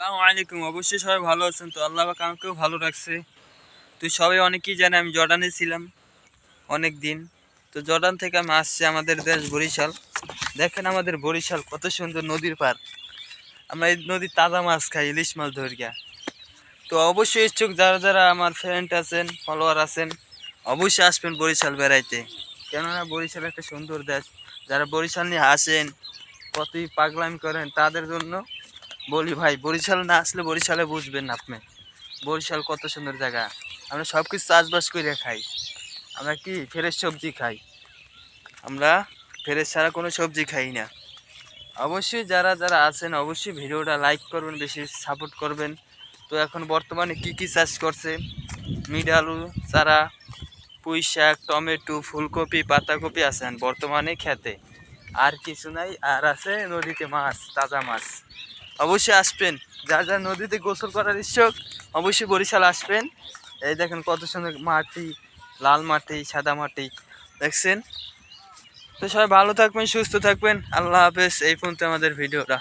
আসসালামু আলাইকুম। অবশ্যই সবাই ভালো আছেন। তো আল্লাহ পাক আমাকেও ভালো রাখছে। তো সবাই অনেকেই জানে আমি জর্ডানে ছিলাম অনেক দিন তো জর্ডান থেকে আমি আসছি আমাদের দেশ বরিশাল। দেখেন আমাদের বরিশাল কত সুন্দর নদীর পার আমরা এই নদীর তাজা মাছ খাই, ইলিশ মাছ ধরিয়া তো অবশ্যই ইচ্ছুক যারা যারা আমার ফ্রেন্ড আছেন ফলোয়ার আছেন, অবশ্যই আসবেন বরিশাল বেড়াইতে। কেননা বরিশাল একটা সুন্দর দেশ। যারা বরিশাল নিয়ে আসেন, কতই পাগলামি করেন, তাদের জন্য বলি ভাই, বরিশাল না আসলে বরিশালে বুঝবেন আপনি। বরিশাল কত সুন্দর জায়গা। আমরা সব কিছু চাষবাস করে খাই। আমরা কি ফ্রেশ সবজি খাই? আমরা ফ্রেশ ছাড়া কোনো সবজি খাই না। অবশ্যই যারা যারা আছেন, অবশ্যই ভিডিওটা লাইক করবেন, বেশি সাপোর্ট করবেন। তো এখন বর্তমানে কি কি চাষ করছে? মিড আলু, চারা, পুঁই শাক, টমেটো, ফুলকপি, পাতাকপি আছেন বর্তমানে খেতে। আর কিছু নাই, আর আছে নদীতে মাছ, তাজা মাছ। অবশ্যই আসবেন। যার যার নদীতে গোসল করার ইচ্ছুক, অবশ্যই বরিশাল আসবেন। এই দেখেন কত সুন্দর মাটি, লাল মাটি, সাদা মাটি, দেখছেন? তো সবাই ভালো থাকবেন, সুস্থ থাকবেন। আল্লাহ হাফেজ। এই পর্যন্ত আমাদের ভিডিওটা।